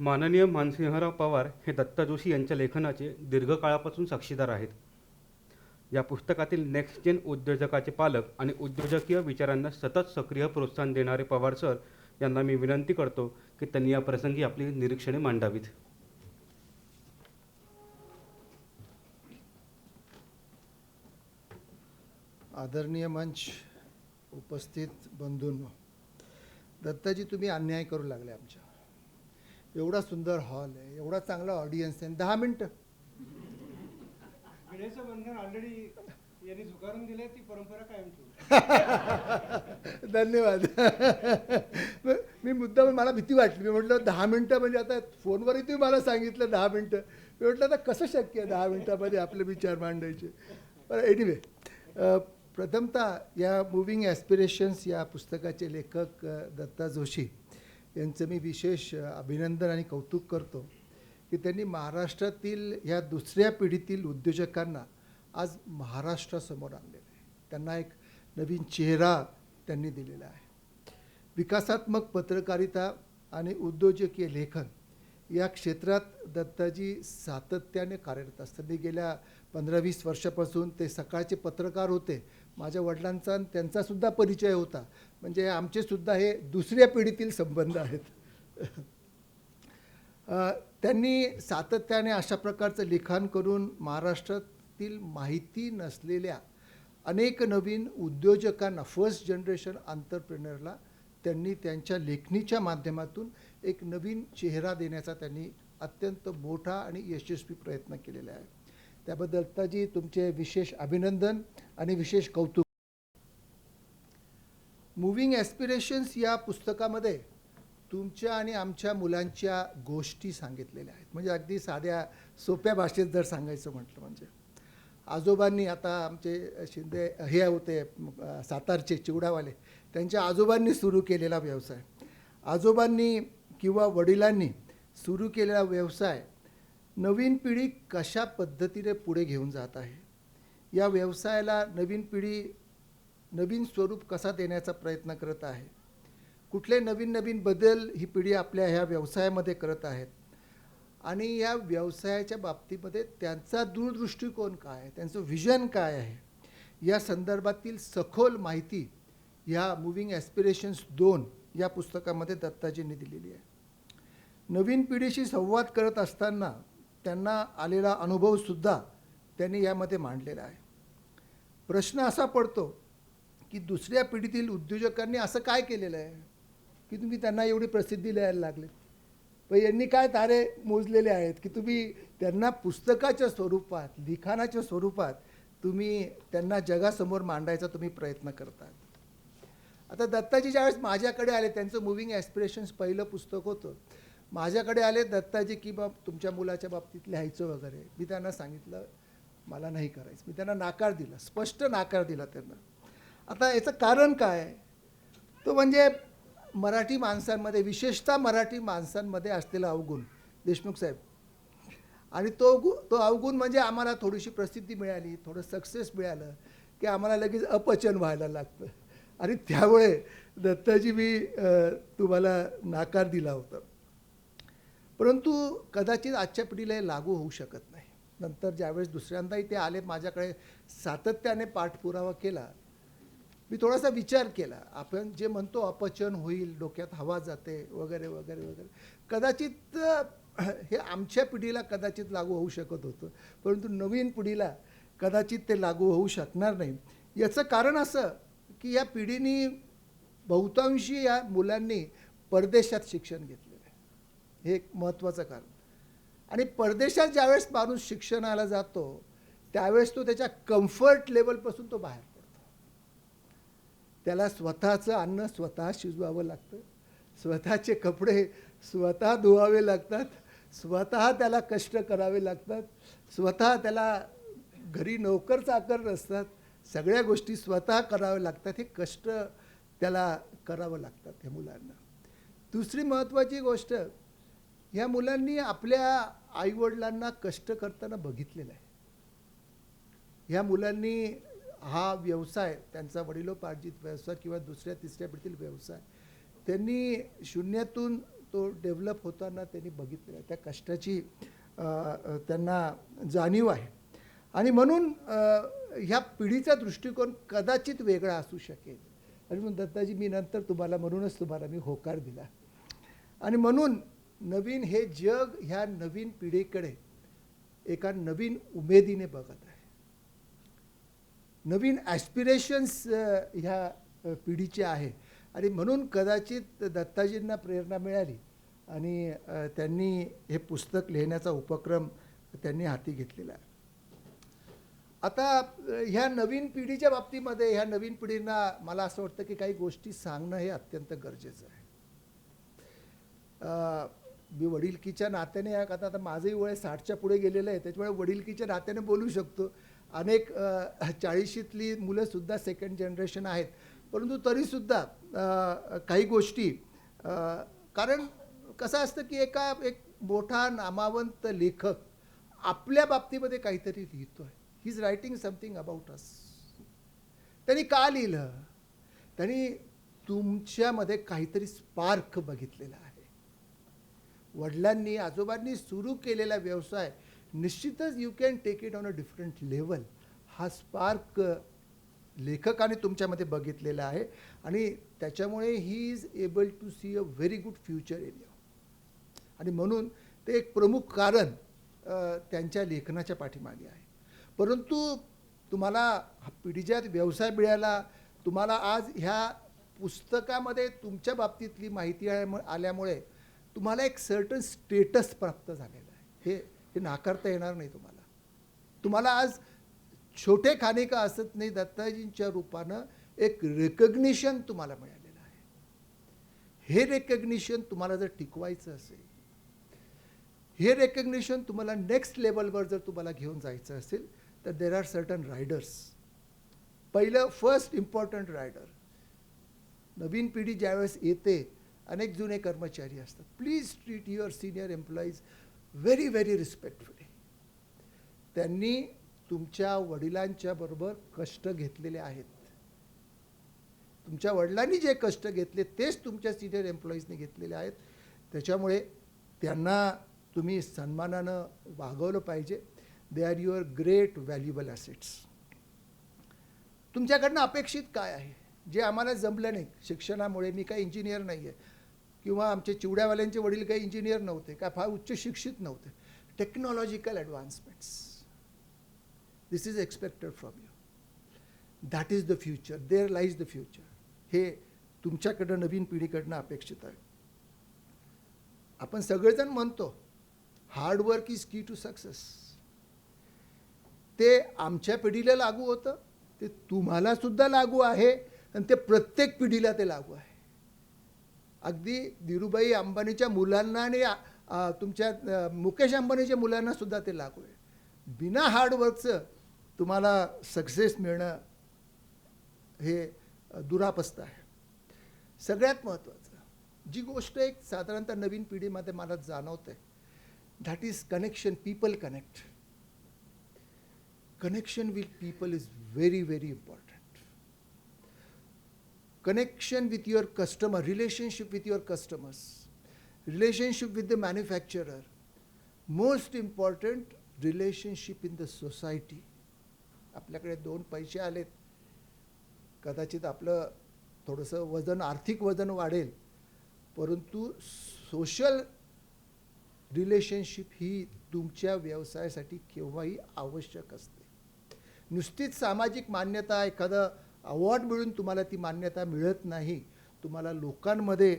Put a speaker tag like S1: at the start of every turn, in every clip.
S1: माननीय मानसिंहराव पवार हे दत्ता जोशी यांच्या लेखनाचे दीर्घकाळापासून साक्षीदार आहेत. या पुस्तकातील नेक्स्ट जेन उद्योजकाचे पालक आणि उद्योजकीय विचारांना सतत सक्रिय प्रोत्साहन देणारे पवार सर यांना मी विनंती करतो की त्यांनी या प्रसंगी आपली निरीक्षणे मांडावीत.
S2: आदरणीय मंच उपस्थित बंधूंनो दत्ताजी तुम्ही अन्याय करू लागले आमच्या. एवढा सुंदर हॉल आहे एवढा चांगला ऑडियन्स आहे. दहा मिनटं.
S3: बंधन ऑलरेडी यांनी झुगारून दिले ती परंपरा कायम ठेवू.
S2: धन्यवाद. मी मुद्दा मला भीती वाटली. मी म्हटलं दहा मिनटं म्हणजे आता फोनवरही तुम्ही मला सांगितलं दहा मिनटं. मी म्हटलं आता कसं शक्य आहे दहा मिनटामध्ये आपले विचार मांडायचे? पण एनिवे प्रथमतः या मुव्हिंग ॲस्पिरेशन्स या पुस्तकाचे लेखक दत्ता जोशी यांचं मी विशेष अभिनंदन आणि कौतुक करतो की त्यांनी महाराष्ट्रातील ह्या दुसऱ्या पिढीतील उद्योजकांना आज महाराष्ट्रासमोर आणलेलं आहे. त्यांना एक नवीन चेहरा त्यांनी दिलेला आहे. विकासात्मक पत्रकारिता आणि उद्योजकीय लेखन या क्षेत्रात दत्ताजी सातत्याने कार्यरत असतात मी गेल्या पंधरा वीस वर्षापासून ते सकाळचे पत्रकार होते. माझ्या वडिलांचा आणि त्यांचासुद्धा परिचय होता. म्हणजे आमचेसुद्धा हे दुसऱ्या पिढीतील संबंध आहेत. त्यांनी सातत्याने अशा प्रकारचं लिखाण करून महाराष्ट्रातील माहिती नसलेल्या अनेक नवीन उद्योजकांना फर्स्ट जनरेशन आंतरप्रिनरला त्यांनी त्यांच्या लेखणीच्या माध्यमातून एक नवीन चेहरा देण्याचा त्यांनी अत्यंत मोठा आणि यशस्वी प्रयत्न केलेला आहे. त्याबद्दल दत्ताजी तुमचे विशेष अभिनंदन आणि विशेष कौतुक. मुव्हिंग ॲस्पिरेशन्स या पुस्तकामध्ये तुमच्या आणि आमच्या मुलांच्या गोष्टी सांगितलेल्या आहेत. म्हणजे अगदी साध्या सोप्या भाषेत जर सांगायचं म्हटलं म्हणजे. आजोबांनी आता आमचे शिंदे हे होते सातारचे चिवडावाले त्यांच्या आजोबांनी सुरू केलेला व्यवसाय. आजोबांनी किंवा वडिलांनी सुरू केलेला व्यवसाय नवीन पिढी कशा पद्धतीने पुढे घेऊन जात आहे? या व्यवसायाला नवीन पिढी नवीन स्वरूप कसा देण्याचा प्रयत्न करत आहे? कुठले नवीन नवीन बदल ही पिढी आपल्या ह्या व्यवसायामध्ये करत आहेत? आणि या व्यवसायाच्या बाबतीमध्ये त्यांचा दूरदृष्टिकोन काय आहे? त्यांचं व्हिजन काय आहे? या संदर्भातील सखोल माहिती ह्या मुव्हिंग ॲस्पिरेशन्स दोन या पुस्तकामध्ये दत्ताजींनी दिलेली आहे. नवीन पिढीशी संवाद करत असताना त्यांना आलेला अनुभवसुद्धा त्यांनी यामध्ये मांडलेला आहे. प्रश्न असा पडतो की दुसऱ्या पिढीतील उद्योजकांनी असं काय केलेलं आहे? की तुम्ही त्यांना एवढी प्रसिद्धी लिहायला लागले. पण यांनी काय तारे मोजलेले आहेत? की तुम्ही त्यांना पुस्तकाच्या स्वरूपात लिखाणाच्या स्वरूपात तुम्ही त्यांना जगासमोर मांडायचा तुम्ही प्रयत्न करतात. आता दत्ताजी ज्यावेळेस माझ्याकडे आले त्यांचं मुव्हिंग ॲस्पिरेशन्स पहिलं पुस्तक होतं. माझ्याकडे आले दत्ताजी की बाब तुमच्या मुलाच्या बाबतीत लिहायचं वगैरे. मी त्यांना सांगितलं मला नाही करायचं. मी त्यांना नाकार दिला स्पष्ट नाकार दिला त्यांना. आता याचं कारण काय? तो म्हणजे मराठी माणसांमध्ये विशेषतः मराठी माणसांमध्ये असलेला अवगुण देशमुख साहेब. आणि तो गु तो अवगुण म्हणजे आम्हाला थोडीशी प्रसिद्धी मिळाली थोडं सक्सेस मिळालं की आम्हाला लगेच अपचन व्हायला लागतं. आणि त्यामुळे दत्ताजी मी तुम्हाला नाकार दिला होता. परंतु कदाचित आजच्या पिढीला हे लागू होऊ शकत नाही. नंतर ज्यावेळेस दुसऱ्यांदाही ते आले माझ्याकडे सातत्याने पाठपुरावा केला मी थोडासा विचार केला आपण जे म्हणतो अपचन होईल डोक्यात हवा जाते वगैरे वगैरे वगैरे. कदाचित हे आमच्या पिढीला कदाचित लागू होऊ शकत होतं परंतु नवीन पिढीला कदाचित ते लागू होऊ शकणार नाही. याचं कारण असं की या पिढीने बहुतांशी या मुलांनी परदेशात शिक्षण घेतलं. हे एक महत्त्वाचं कारण. आणि परदेशात ज्यावेळेस माणूस शिक्षणाला जातो त्यावेळेस तो त्याच्या कम्फर्ट लेवलपासून तो बाहेर पडतो. त्याला स्वतःचं अन्न स्वतः शिजवावं लागतं. स्वतःचे कपडे स्वतः धुवावे लागतात. स्वतः त्याला कष्ट करावे लागतात. स्वतः त्याला घरी नोकर चाकर नसतात. सगळ्या गोष्टी स्वतः कराव्या लागतात. हे कष्ट त्याला करावं लागतात ह्या मुलांना. दुसरी महत्त्वाची गोष्ट ह्या मुलांनी आपल्या आईवडिलांना कष्ट करताना बघितलेलं आहे. ह्या मुलांनी हा व्यवसाय त्यांचा वडिलोपार्जित व्यवसाय किंवा दुसऱ्या तिसऱ्या पिढीतील व्यवसाय त्यांनी शून्यातून तो डेव्हलप होताना त्यांनी बघितलेला आहे. त्या कष्टाची त्यांना जाणीव आहे. आणि म्हणून ह्या पिढीचा दृष्टिकोन कदाचित वेगळा असू शकेल. आणि म्हणून दत्ताजी मी नंतर तुम्हाला म्हणूनच तुम्हाला मी होकार दिला. आणि म्हणून नवीन हे जग ह्या नवीन पिढीकडे एका नवीन उमेदीने बघत आहे. नवीन ॲस्पिरेशन्स ह्या पिढीचे आहे. आणि म्हणून कदाचित दत्ताजींना प्रेरणा मिळाली आणि त्यांनी हे पुस्तक लिहिण्याचा उपक्रम त्यांनी हाती घेतलेला आहे. आता ह्या नवीन पिढीच्या बाबतीमध्ये ह्या नवीन पिढींना मला असं वाटतं की काही गोष्टी सांगणं हे अत्यंत गरजेचं आहे. मी वडीलकीच्या नात्याने या आता आता माझंही वय साठच्या पुढे गेलेलं आहे त्याच्यामुळे वडीलकीच्या नात्याने बोलू शकतो. अनेक चाळीशीतली मुलंसुद्धा सेकंड जनरेशन आहेत. परंतु तरीसुद्धा काही गोष्टी कारण कसं असतं की एका एक मोठा नामावंत लेखक आपल्या बाबतीमध्ये काहीतरी लिहितो आहे he is writing something about us त्यांनी का लिहिलं? त्यांनी तुमच्यामध्ये काहीतरी स्पार्क बघितलेला आहे. वडिलांनी आजोबांनी सुरू केलेला व्यवसाय निश्चितच you can take it on a different level हा स्पार्क लेखकाने तुमच्यामध्ये बघितलेला आहे आणि त्याच्यामुळे he is able to see a very good future area आणि म्हणून ते एक प्रमुख कारण त्यांच्या लेखनाच्या पाठीमागे आहे. परंतु तुम्हाला हा पिढीजात व्यवसाय मिळाला तुम्हाला आज ह्या पुस्तकामध्ये तुमच्या बाबतीतली माहिती आहे- आल्यामुळे तुम्हाला एक सर्टन स्टेटस प्राप्त झालेलं आहे. हे हे नाकारता येणार नाही तुम्हाला. तुम्हाला आज छोटे खाणे का असत नाही दत्ताजींच्या रूपानं एक रेकग्निशन तुम्हाला मिळालेलं आहे. हे रेकग्निशन तुम्हाला जर टिकवायचं असेल हे रेकग्निशन तुम्हाला नेक्स्ट लेवलवर जर तुम्हाला घेऊन जायचं असेल तर देर आर सर्टन रायडर्स पहिलं फर्स्ट इम्पॉर्टंट रायडर नवीन पिढी ज्यावेळेस येते अनेक जुने कर्मचारी असतात. Please treat your senior employees very very respectfully त्यांनी तुमच्या वडिलांच्या बरोबर कष्ट घेतलेले आहेत. तुमच्या वडिलांनी जे कष्ट घेतले तेच तुमच्या सिनियर एम्प्लॉईजने घेतलेले आहेत. त्याच्यामुळे त्यांना तुम्ही सन्मानानं वागवलं पाहिजे. They are your great valuable assets तुमच्याकडनं अपेक्षित काय आहे? जे आम्हाला जमलं नाही. शिक्षणामुळे मी काही इंजिनियर नाही आहे किंवा आमचे चिवड्यावाल्यांचे वडील काही इंजिनियर नव्हते काय फार उच्च शिक्षित नव्हते. Technological advancements this is expected from you that is the future there lies the future हे तुमच्याकडं नवीन पिढीकडनं अपेक्षित आहे. आपण सगळेजण म्हणतो hard work is key to success ते आमच्या पिढीला लागू होतं ते तुम्हाला सुद्धा लागू आहे आणि ते प्रत्येक पिढीला ते लागू आहे. अगदी धीरूभाई अंबानीच्या मुलांना आणि तुमच्या मुकेश अंबानीच्या मुलांना सुद्धा ते लागू आहे. बिना हार्डवर्कचं तुम्हाला सक्सेस मिळणं हे दुरापस्त आहे. सगळ्यात महत्त्वाचं जी गोष्ट एक साधारणतः नवीन पिढीमध्ये मला जाणवते that is connection people connect connection with people is very very important connection with your customer relationship with your customers relationship with the manufacturer most important relationship in the society आपल्याकडे दोन पैसे आलेत कदाचित आपलं थोडंसं वजन आर्थिक वजन वाढेल परंतु सोशल रिलेशनशिप ही तुमच्या व्यवसायासाठी केव्हाही आवश्यक असते नुसतीच सामाजिक मान्यता एखादं अवॉर्ड मिळून तुम्हाला ती मान्यता मिळत नाही तुम्हाला लोकांमध्ये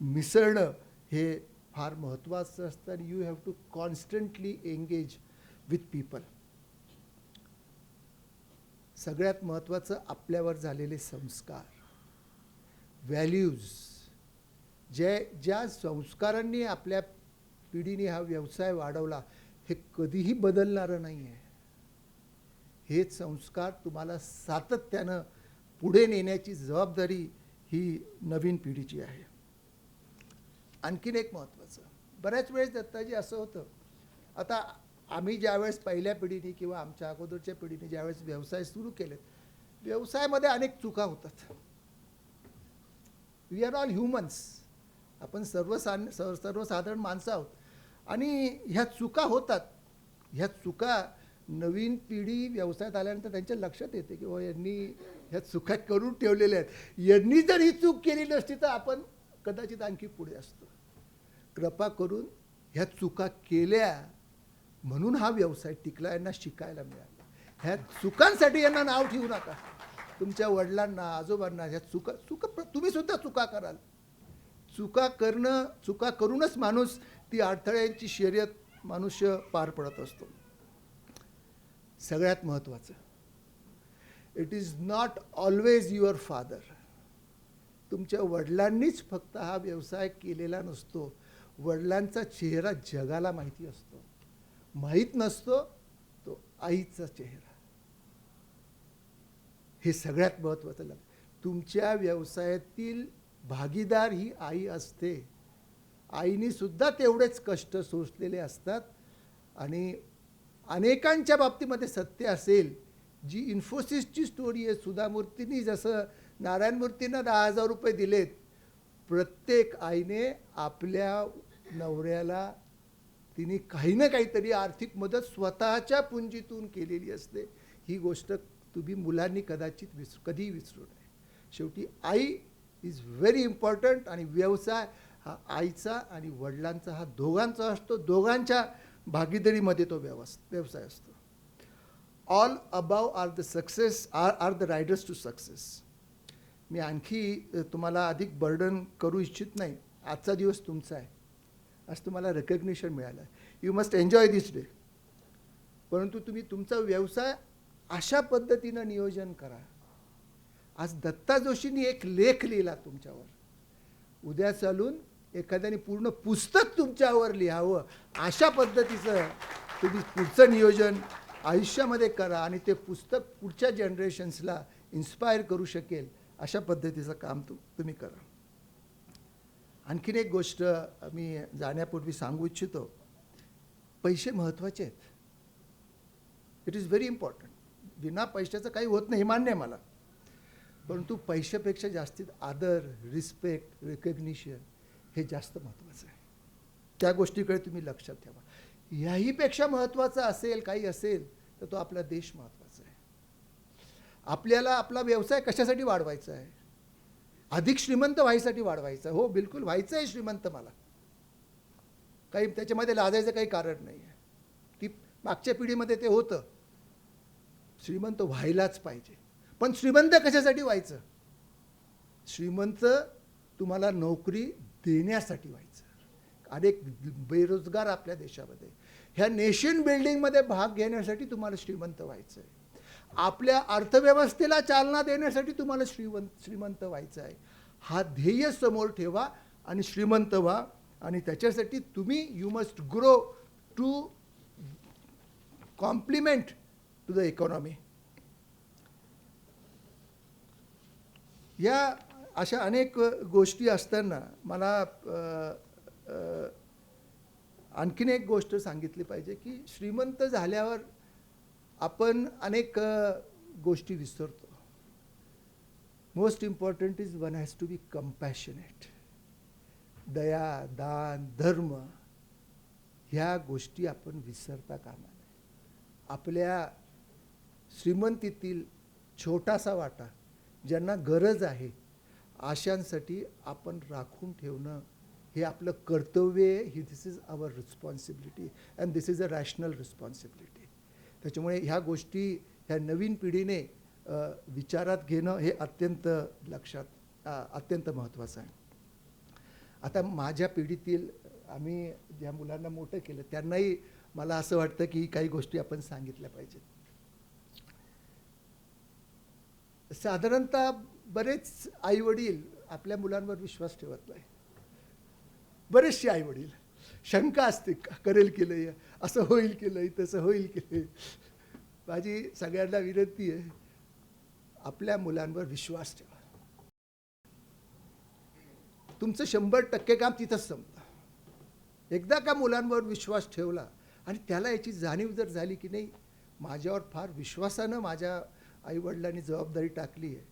S2: मिसळणं हे फार महत्त्वाचं असतं आणि you have to constantly engage with people सगळ्यात महत्त्वाचं आपल्यावर झालेले संस्कार व्हॅल्यूज जे ज्या संस्कारांनी आपल्या पिढीने हा व्यवसाय वाढवला हे कधीही बदलणारं नाही आहे हेच संस्कार तुम्हाला सातत्यानं पुढे नेण्याची जबाबदारी ही नवीन पिढीची आहे. आणखीन एक महत्त्वाचं. बऱ्याच वेळेस दत्ताजी असं होतं. आता आम्ही ज्यावेळेस पहिल्या पिढीने किंवा आमच्या अगोदरच्या पिढीने ज्यावेळेस व्यवसाय सुरू केलेत व्यवसायामध्ये अनेक चुका होतात. वी आर ऑल ह्युमन्स आपण सर्वसान सर्व सर्वसाधारण माणसं आहोत. आणि ह्या चुका होतात. ह्या चुका नवीन पिढी व्यवसायात आल्यानंतर त्यांच्या लक्षात येते की हो, यांनी ह्या चुका करून ठेवलेल्या आहेत. यांनी जर ही चूक केली नसती तर आपण कदाचित आणखी पुढे असतो. कृपा करून ह्या चुका केल्या म्हणून हा व्यवसाय टिकला यांना शिकायला मिळाला. ह्या चुकांसाठी यांना नाव ठेवू नका. तुमच्या वडिलांना आजोबांना ह्या चुका चुका तुम्ही सुद्धा चुका कराल. चुका करणं चुका करूनच माणूस ती अडथळ्यांची शर्यत मनुष्य पार पडत असतो. सगळ्यात महत्त्वाचं it is not always your father तुमच्या वडिलांनीच फक्त हा व्यवसाय केलेला नसतो. वडिलांचा चेहरा जगाला माहिती असतो. माहीत नसतो तो आईचा चेहरा. हे सगळ्यात महत्त्वाचं लागतं तुमच्या व्यवसायातील भागीदार ही आई असते. आईने सुद्धा तेवढेच कष्ट सोसलेले असतात आणि अनेकांच्या बाबतीमध्ये सत्य असेल जी इन्फोसिसची स्टोरी आहे सुधा मूर्तींनी जसं नारायण मूर्तींना दहा हजार रुपये दिलेत प्रत्येक आईने आपल्या नवऱ्याला तिने काही ना काहीतरी आर्थिक मदत स्वतःच्या पुंजीतून केलेली असते. ही गोष्ट तुम्ही मुलांनी कदाचित विसरू कधीही विसरू नये. शेवटी आई इज व्हेरी इम्पॉर्टंट आणि व्यवसाय हा आईचा आणि वडिलांचा हा दोघांचा असतो. दोघांच्या भागीदारीमध्ये तो व्यवस व्यवसाय असतो. All above are the success are are the riders to success मी आणखी तुम्हाला अधिक बर्डन करू इच्छित नाही. आजचा दिवस तुमचा आहे. आज तुम्हाला रेकग्निशन मिळालं you must enjoy this day परंतु तुम्ही तुमचा व्यवसाय अशा पद्धतीनं नियोजन करा. आज दत्ता जोशींनी एक लेख लिहिला तुमच्यावर. उद्या चालून एखाद्याने पूर्ण पुस्तक तुमच्यावर लिहावं. अशा पद्धतीचं तुम्ही पुढचं नियोजन आयुष्यामध्ये करा आणि ते पुस्तक पुढच्या जनरेशन्सला इन्स्पायर करू शकेल अशा पद्धतीचं काम तु तुम्ही करा. आणखीन एक गोष्ट मी जाण्यापूर्वी सांगू इच्छितो. पैसे महत्त्वाचे आहेत. इट इज व्हेरी इम्पॉर्टंट विना पैशाचं काही होत नाही मान्य आहे मला. परंतु पैशापेक्षा जास्तीत आदर रिस्पेक्ट रेकग्निशन हे जास्त महत्त्वाचं आहे. त्या गोष्टीकडे तुम्ही लक्षात ठेवा. ह्याहीपेक्षा महत्त्वाचा असेल काही असेल तर तो आपला देश महत्त्वाचा आहे. आपल्याला आपला व्यवसाय कशासाठी वाढवायचा आहे? अधिक श्रीमंत व्हायसाठी वाढवायचं आहे. हो बिलकुल व्हायचं आहे श्रीमंत मला. काही त्याच्यामध्ये लाजायचं काही कारण नाही आहे. की मागच्या पिढीमध्ये ते होतं. श्रीमंत व्हायलाच पाहिजे. पण श्रीमंत कशासाठी व्हायचं? श्रीमंत तुम्हाला नोकरी देण्यासाठी व्हायचं. अनेक बेरोजगार आपल्या देशामध्ये. ह्या नेशन बिल्डिंगमध्ये भाग घेण्यासाठी तुम्हाला श्रीमंत व्हायचं आहे आपल्या अर्थव्यवस्थेला चालना देण्यासाठी तुम्हाला श्रीमंत श्रीमंत व्हायचं आहे हा ध्येय समोर ठेवा आणि श्रीमंत व्हा आणि त्याच्यासाठी तुम्ही you must grow to complement to the economy या अशा अनेक गोष्टी असताना मला आणखीन एक गोष्ट सांगितली पाहिजे की श्रीमंत झाल्यावर आपण अनेक गोष्टी विसरतो. Most important is one has to be compassionate दया दान धर्म ह्या गोष्टी आपण विसरता कामा नये. आपल्या श्रीमंतीतील छोटासा वाटा ज्यांना गरज आहे आशांसाठी आपण राखून ठेवणं हे आपलं कर्तव्य आहे ही this is our responsibility and this is a rational responsibility त्याच्यामुळे ह्या गोष्टी ह्या नवीन पिढीने विचारात घेणं हे अत्यंत लक्षात अत्यंत महत्त्वाचं आहे. आता माझ्या पिढीतील आम्ही ज्या मुलांना मोठं केलं त्यांनाही मला असं वाटतं की काही गोष्टी आपण सांगितल्या पाहिजेत. साधारणतः बरेच आईवडील आपल्या मुलांवर विश्वास ठेवत नाही बरेचसे आईवडील शंका असते का करेल केलं असं होईल केलं तसं होईल केलं माझी सगळ्यांना विनंती आहे आपल्या मुलांवर विश्वास ठेवा. तुमचं शंभर टक्के काम तिथंच संपतं. एकदा का मुलांवर विश्वास ठेवला आणि त्याला याची जाणीव जर झाली की नाही माझ्यावर फार विश्वासानं माझ्या आईवडिलांनी जबाबदारी टाकली आहे.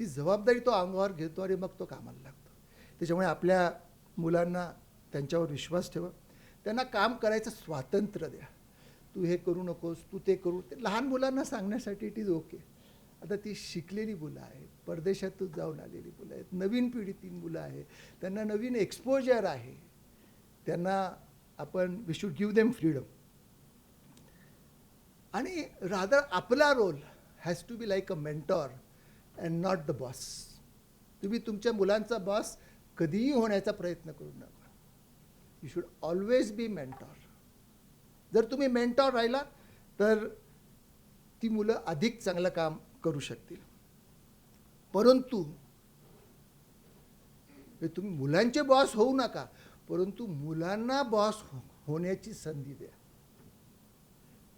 S2: ती जबाबदारी तो अंगावर घेतो आणि मग तो कामाला लागतो. त्याच्यामुळे आपल्या मुलांना त्यांच्यावर विश्वास ठेवा. त्यांना काम करायचं स्वातंत्र्य द्या. तू हे करू नकोस तू ते करू. ते लहान मुलांना सांगण्यासाठी इट इज ओके आता ती शिकलेली मुलं आहेत परदेशातून जाऊन आलेली मुलं आहेत नवीन पिढीतील मुलं आहेत. त्यांना नवीन एक्सपोजर आहे. त्यांना आपण we should give them freedom आणि रादर आपला role has to be like a mentor and not the boss तुम्ही तुमच्या मुलांचा बॉस कधीही होण्याचा प्रयत्न करू नका. You should always be mentor जर तुम्ही मेंटॉर राहिला तर ती मुलं अधिक चांगलं काम करू शकतील. परंतु तुम्ही मुलांचे बॉस होऊ नका परंतु मुलांना बॉस हो-, होण्याची संधी द्या.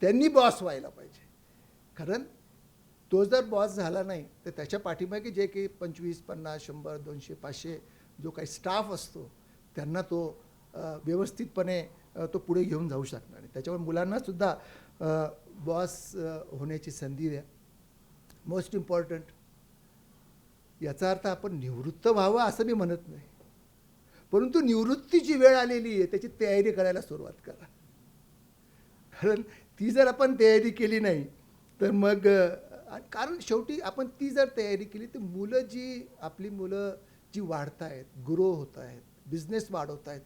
S2: त्यांनी बॉस व्हायला पाहिजे. कारण तो जर बॉस झाला नाही तर त्याच्या पाठीमागे जे काही पंचवीस पन्नास शंभर दोनशे पाचशे जो काही स्टाफ असतो त्यांना तो व्यवस्थितपणे तो पुढे घेऊन जाऊ शकणार नाही. त्याच्यामुळे मुलांनासुद्धा बॉस होण्याची संधी द्या. मोस्ट इम्पॉर्टंट याचा अर्थ आपण निवृत्त व्हावं असं मी म्हणत नाही. परंतु निवृत्तीची वेळ आलेली आहे त्याची तयारी करायला सुरुवात करा. कारण ती जर आपण तयारी केली नाही तर मग कारण शेवटी आपण ती जर तयारी केली तर मुलं जी आपली मुलं जी वाढत आहेत ग्रो होत आहेत बिझनेस वाढवत आहेत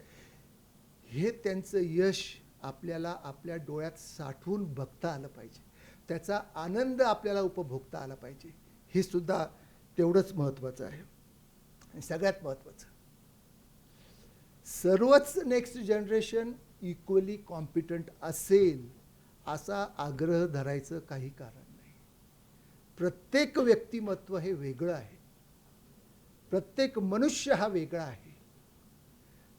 S2: हे त्यांचं यश आपल्याला आपल्या डोळ्यात साठवून बघता आलं पाहिजे. त्याचा आनंद आपल्याला उपभोगता आला पाहिजे. हे सुद्धा तेवढंच महत्त्वाचं आहे. सगळ्यात महत्त्वाचं सर्वच नेक्स्ट जनरेशन इक्वली कॉम्पिटंट असेल असा आग्रह धरायचं काही कारण नाही. प्रत्येक व्यक्तिमत्व हे वेगळं आहे. प्रत्येक मनुष्य हा वेगळा आहे.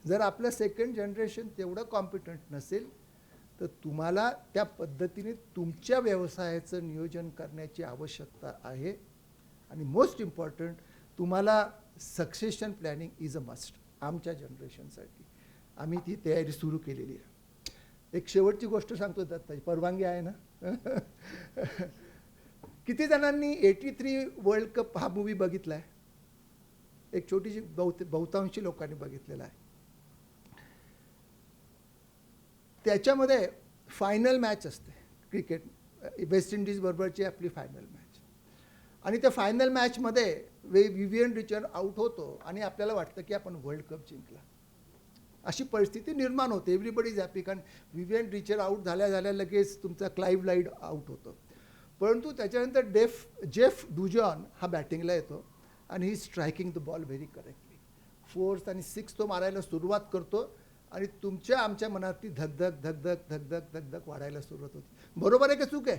S2: जर आपलं सेकंड जनरेशन तेवढं कॉम्पिटंट नसेल तर तुम्हाला त्या पद्धतीने तुमच्या व्यवसायाचं नियोजन करण्याची आवश्यकता आहे. आणि मोस्ट इम्पॉर्टंट तुम्हाला succession planning is a must आमच्या जनरेशनसाठी आम्ही ती तयारी सुरू केलेली आहे. एक शेवटची गोष्ट सांगतो दत्ताची परवानगी आहे ना? किती जणांनी एटी थ्री वर्ल्ड कप हा मूवी बघितला आहे एक छोटीशी बहुत बहुतांशी लोकांनी बघितलेलं आहे. त्याच्यामध्ये फायनल मॅच असते. क्रिकेट वेस्ट इंडिजबरोबरची आपली फायनल मॅच आणि त्या फायनल मॅचमध्ये वे विवियन रिचर्ड आऊट होतो आणि आपल्याला वाटतं की आपण वर्ल्ड कप जिंकला. अशी परिस्थिती निर्माण होते. एव्हरीबडी इज हॅपी कारण विवियन रिचर्ड आऊट झाल्या झाल्या लगेच तुमचा क्लाईव्ह लाईड आऊट होतो. परंतु त्याच्यानंतर डेफ जेफ डुजॉन हा बॅटिंगला येतो. आणि he striking the ball very correctly fourth आणि सिक्स तो मारायला सुरुवात करतो आणि तुमच्या आमच्या मनातली धगधग धगधग धगधग धगधग वाढायला सुरुवात होती. बरोबर आहे का चूक आहे?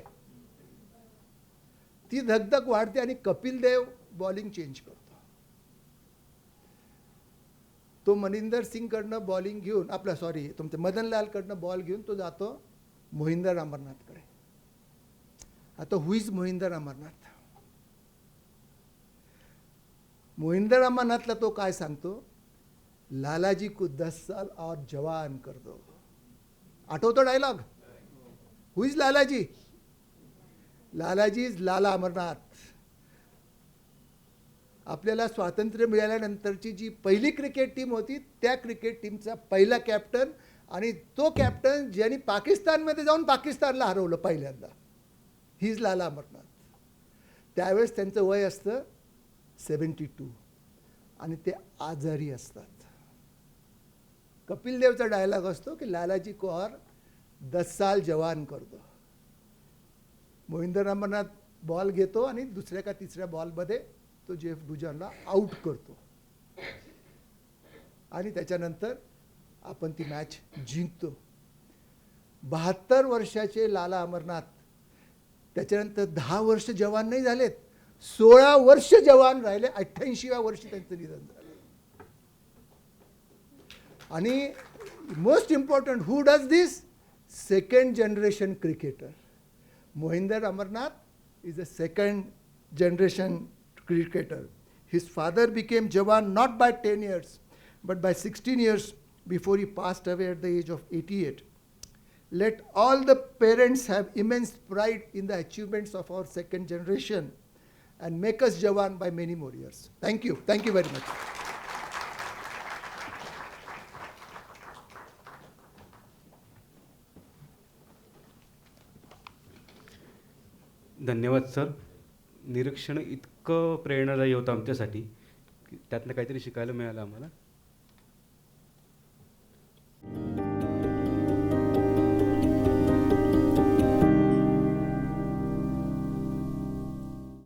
S2: ती धगधग वाढते आणि कपिल देव बॉलिंग चेंज करतो. तो मनिंदर सिंगकडनं बॉलिंग घेऊन आपला सॉरी तुमच्या मदनलालकडनं बॉल घेऊन तो जातो मोहिंदर अमरनाथकडे. आता हुईज मोहिंदर अमरनाथ? मोहिंदर अमरनाथला तो काय सांगतो? लालाजी को दस साल और जवान कर दो. आठवतो dialogue who is Lalaji? Lalaji is Lala Amarnath. आपल्याला स्वातंत्र्य मिळाल्यानंतरची जी पहिली क्रिकेट टीम होती त्या क्रिकेट टीमचा पहिला कॅप्टन आणि तो कॅप्टन ज्यांनी पाकिस्तानमध्ये जाऊन पाकिस्तानला हरवलं पहिल्यांदा. हीज लाला अमरनाथ. त्यावेळेस त्यांचं वय असतं सेवन्टी टू. आणि ते आजारी असतात. कपिल देवचा डायलॉग असतो की लालाजी को दस साल जवान करतो. मोहिंदर अमरनाथ बॉल घेतो आणि दुसऱ्या का तिसऱ्या बॉलमध्ये तो जेफ डुजॉनला आऊट करतो. आणि त्याच्यानंतर आपण ती मॅच जिंकतो. बहात्तर वर्षाचे लाला अमरनाथ त्याच्यानंतर दहा वर्ष जवान नाही झालेत. सोळा वर्ष जवान राहिले अठ्ठ्याऐंशीव्या वर्षी त्यांचं निधन झालं आणि most important who does this second generation cricketer Mohinder Amarnath is a second generation cricketer. His father became Jawan not by 10 years, but by 16 years before he passed away at the age of 88. Let all the parents have immense pride in the achievements of our second generation and make us Jawan by many more years. Thank you. Thank you very much.
S1: धन्यवाद sir निरीक्षण इतकं प्रेरणादायी होतं आमच्यासाठी त्यातनं काहीतरी शिकायला मिळालं आम्हाला